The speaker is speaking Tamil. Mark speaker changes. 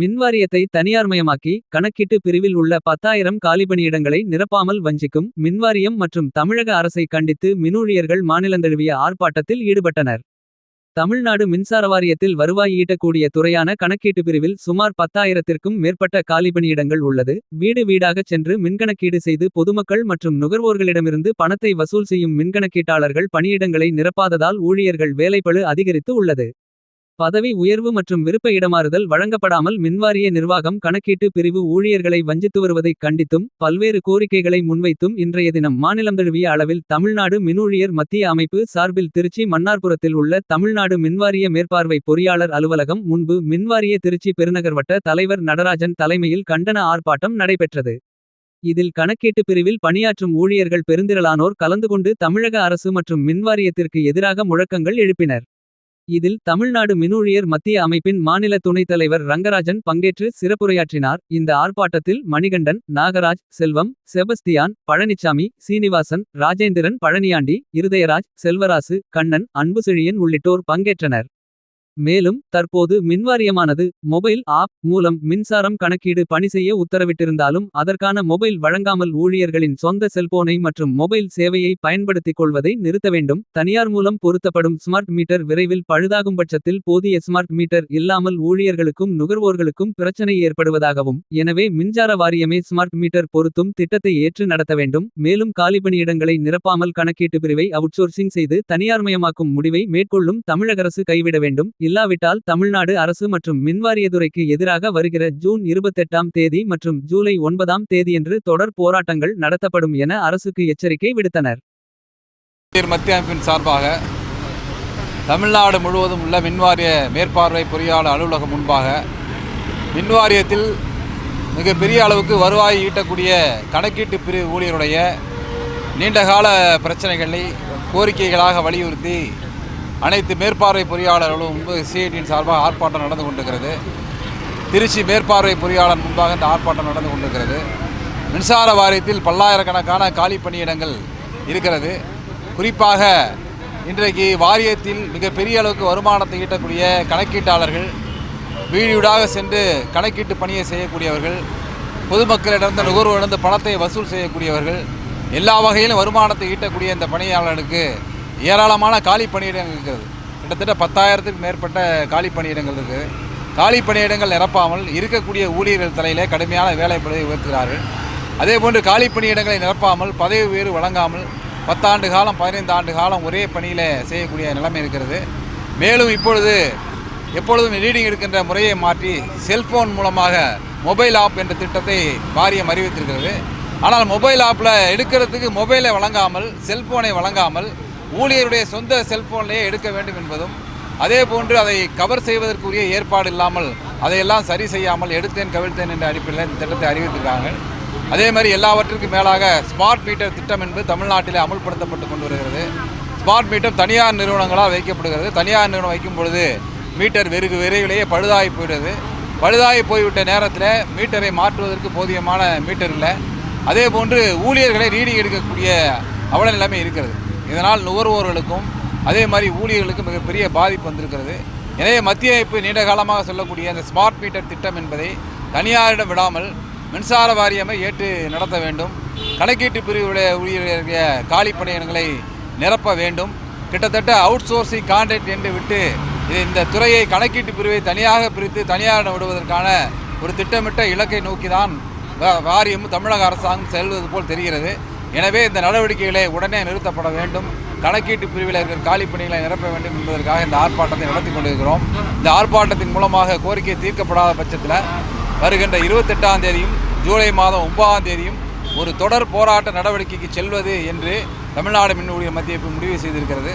Speaker 1: மின்வாரியத்தை தனியார்மயமாக்கி கணக்கீட்டு பிரிவில் உள்ள பத்தாயிரம் காலிபணியிடங்களை நிரப்பாமல் வஞ்சிக்கும் மின்வாரியம் மற்றும் தமிழக அரசை கண்டித்து மினூழியர்கள் மாநிலந்தழுவிய ஆர்ப்பாட்டத்தில் ஈடுபட்டனர். தமிழ்நாடு மின்சார வாரியத்தில் வருவாய் ஈட்டக்கூடிய துறையான கணக்கீட்டு பிரிவில் சுமார் பத்தாயிரத்திற்கும் மேற்பட்ட காலிபணியிடங்கள் உள்ளது. வீடு வீடாகச் சென்று மின்கணக்கீடு செய்து பொதுமக்கள் மற்றும் நுகர்வோர்களிடமிருந்து பணத்தை வசூல் செய்யும் மின்கணக்கீட்டாளர்கள் பணியிடங்களை நிரப்பாததால் ஊழியர்கள் வேலைப்பளு அதிகரித்து உள்ளது. பதவி உயர்வு மற்றும் விருப்ப இடமாறுதல் வழங்கப்படாமல் மின்வாரிய நிர்வாகம் கணக்கீட்டு பிரிவு ஊழியர்களை வஞ்சித்து வருவதைக் கண்டித்தும். பல்வேறு கோரிக்கைகளை முன்வைத்தும் இன்றைய தினம் மாநிலம் தழுவிய அளவில் தமிழ்நாடு மினூழியர் மத்திய அமைப்பு சார்பில் திருச்சி மன்னார்புரத்தில் உள்ள தமிழ்நாடு மின்வாரிய மேற்பார்வை பொறியாளர் அலுவலகம் முன்பு மின்வாரிய திருச்சி பெருநகர்வட்ட தலைவர் நடராஜன் தலைமையில் கண்டன ஆர்ப்பாட்டம் நடைபெற்றது. இதில் கணக்கீட்டு பிரிவில் பணியாற்றும் ஊழியர்கள் பெருந்திரளானோர் கலந்து கொண்டு தமிழக அரசு மற்றும் மின்வாரியத்திற்கு எதிராக முழக்கங்கள் எழுப்பினர். இதில் தமிழ்நாடு மினூழியர் மத்திய அமைப்பின் மாநில துணைத் தலைவர் ரங்கராஜன் பங்கேற்று சிறப்புரையாற்றினார். இந்த ஆர்ப்பாட்டத்தில் மணிகண்டன் நாகராஜ் செல்வம் செபஸ்தியான் பழனிச்சாமி சீனிவாசன் ராஜேந்திரன் பழனியாண்டி இருதயராஜ் செல்வராசு கண்ணன் அன்புசெழியன் உள்ளிட்டோர் பங்கேற்றனர். மேலும் தற்போது மின்வாரியமானது மொபைல் ஆப் மூலம் மின்சாரம் கணக்கீடு பணி செய்ய உத்தரவிட்டிருந்தாலும் அதற்கான மொபைல் வழங்காமல் ஊழியர்களின் சொந்த செல்போனை மற்றும் மொபைல் சேவையை பயன்படுத்திக் கொள்வதை நிறுத்த வேண்டும். தனியார் மூலம் பொருத்தப்படும் ஸ்மார்ட் மீட்டர் விரைவில் பழுதாகும் பட்சத்தில் போதிய ஸ்மார்ட் மீட்டர் இல்லாமல் ஊழியர்களுக்கும் நுகர்வோர்களுக்கும் பிரச்சனை ஏற்படுவதாகவும். எனவே மின்சார வாரியமே ஸ்மார்ட் மீட்டர் பொருத்தும் திட்டத்தை ஏற்று நடத்த வேண்டும். மேலும் காலிபணியிடங்களை நிரப்பாமல் கணக்கீட்டு பிரிவை அவுட்சோர்சிங் செய்து தனியார்மயமாக்கும் முடிவை மேற்கொள்ளும் தமிழக அரசு கைவிட வேண்டும். இல்லாவிட்டால் தமிழ்நாடு அரசு மற்றும் மின்வாரியதுறைக்கு எதிராக வருகிற ஜூன் 28ஆம் தேதி மற்றும் ஜூலை ஒன்பதாம் தேதியன்று தொடர் போராட்டங்கள் நடத்தப்படும் என அரசுக்கு எச்சரிக்கை விடுத்தனர்.
Speaker 2: மத்திய அமைப்பின் சார்பாக தமிழ்நாடு முழுவதும் உள்ள மின்வாரிய மேற்பார்வை பொறியாளர் அலுவலகம் முன்பாக மின்வாரியத்தில் மிகப்பெரிய அளவுக்கு வருவாய் ஈட்டக்கூடிய கணக்கீட்டு பிரிவு ஊழியருடைய நீண்டகால பிரச்சனைகளை கோரிக்கைகளாக வலியுறுத்தி அனைத்து மேற்பார்வை பொறியாளர்களும் முன்பு சிஐடியின் சார்பாக ஆர்ப்பாட்டம் நடந்து கொண்டிருக்கிறது. திருச்சி மேற்பார்வை பொறியாளர் முன்பாக இந்த ஆர்ப்பாட்டம் நடந்து கொண்டிருக்கிறது. மின்சார வாரியத்தில் பல்லாயிரக்கணக்கான காலி பணியிடங்கள் இருக்கிறது. குறிப்பாக இன்றைக்கு வாரியத்தில் மிகப்பெரிய அளவுக்கு வருமானத்தை ஈட்டக்கூடிய கணக்கீட்டாளர்கள் வீடு வீடாக சென்று கணக்கீட்டு பணியை செய்யக்கூடியவர்கள் பொதுமக்களிடமிருந்து நுகர்வோரிடந்து பணத்தை வசூல் செய்யக்கூடியவர்கள் எல்லா வகையிலும் வருமானத்தை ஈட்டக்கூடிய இந்த பணியாளர்களுக்கு ஏராளமான காலி பணியிடங்கள் இருக்கிறது கிட்டத்தட்ட பத்தாயிரத்துக்கு மேற்பட்ட காலி பணியிடங்கள் இருக்குது காலி பணியிடங்கள் நிரப்பாமல் இருக்கக்கூடிய ஊழியர்கள் தலையிலே கடுமையான வேலைப்படையை உயர்த்துகிறார்கள். அதே போன்று காலி பணியிடங்களை நிரப்பாமல் பதவி உயர்வு வழங்காமல் பத்தாண்டு காலம் பதினைந்து ஆண்டு காலம் ஒரே பணியில் செய்யக்கூடிய நிலைமை இருக்கிறது. மேலும் இப்பொழுது எப்பொழுதும் ரீடிங் எடுக்கின்ற முறையை மாற்றி செல்ஃபோன் மூலமாக மொபைல் ஆப் என்ற திட்டத்தை வாரியம் அறிவித்திருக்கிறது. ஆனால் மொபைல் ஆப்பில் எடுக்கிறதுக்கு மொபைலை வழங்காமல் செல்ஃபோனை வழங்காமல் ஊழியருடைய சொந்த செல்போன்லேயே எடுக்க வேண்டும் என்பதும் அதே போன்று அதை கவர் செய்வதற்குரிய ஏற்பாடு இல்லாமல் அதையெல்லாம் சரி செய்யாமல் எடுத்தேன் கவிழ்த்தேன் என்ற அடிப்படையில் இந்த திட்டத்தை அறிவித்திருக்காங்க. அதே மாதிரி எல்லாவற்றிற்கும் மேலாக ஸ்மார்ட் மீட்டர் திட்டம் என்பது தமிழ்நாட்டில் அமுல்படுத்தப்பட்டு கொண்டு வருகிறது. ஸ்மார்ட் மீட்டர் தனியார் நிறுவனங்களால் வைக்கப்படுகிறது. தனியார் நிறுவனம் வைக்கும் பொழுது மீட்டர் வெறுகு விரைவிலேயே பழுதாகி போயிடுது. பழுதாகி போய்விட்ட நேரத்தில் மீட்டரை மாற்றுவதற்கு போதியமான மீட்டர் இல்லை. அதே போன்று ஊழியர்களை ரீடிங் எடுக்கக்கூடிய அவல நிலைமை இருக்கிறது. இதனால் நுகர்வோர்களுக்கும் அதே மாதிரி ஊழியர்களுக்கும் மிகப்பெரிய பாதிப்பு வந்திருக்கிறது. எனவே மத்திய அமைப்பு நீண்ட காலமாக சொல்லக்கூடிய அந்த ஸ்மார்ட் மீட்டர் திட்டம் என்பதை தனியாரிடம் விடாமல் மின்சார வாரியமை ஏற்று நடத்த வேண்டும். கணக்கீட்டு பிரிவுடைய ஊழியர்களுடைய காலி பணியிடங்களை நிரப்ப வேண்டும். கிட்டத்தட்ட அவுட் சோர்சிங் கான்ட்ராக்ட் என்று விட்டு இது இந்த துறையை கணக்கீட்டு பிரிவை தனியாக பிரித்து தனியாரிடம் விடுவதற்கான ஒரு திட்டமிட்ட இலக்கை நோக்கி தான் வா- வாரியம் தமிழக அரசாங்கம் செல்வது போல் தெரிகிறது. எனவே இந்த நடவடிக்கைகளை உடனே நிறுத்தப்பட வேண்டும். கணக்கீட்டு பிரிவில் இருக்கிற காலி பணிகளை நிரப்ப வேண்டும் என்பதற்காக இந்த ஆர்ப்பாட்டத்தை நடத்தி கொண்டிருக்கிறோம். இந்த ஆர்ப்பாட்டத்தின் மூலமாக கோரிக்கை தீர்க்கப்படாத பட்சத்தில் வருகின்ற இருபத்தெட்டாம் தேதியும் ஜூலை மாதம் ஒன்பதாம் தேதியும் ஒரு தொடர் போராட்ட நடவடிக்கைக்கு செல்வது என்று தமிழ்நாடு மின் ஊழியர் மத்திய முடிவு செய்திருக்கிறது.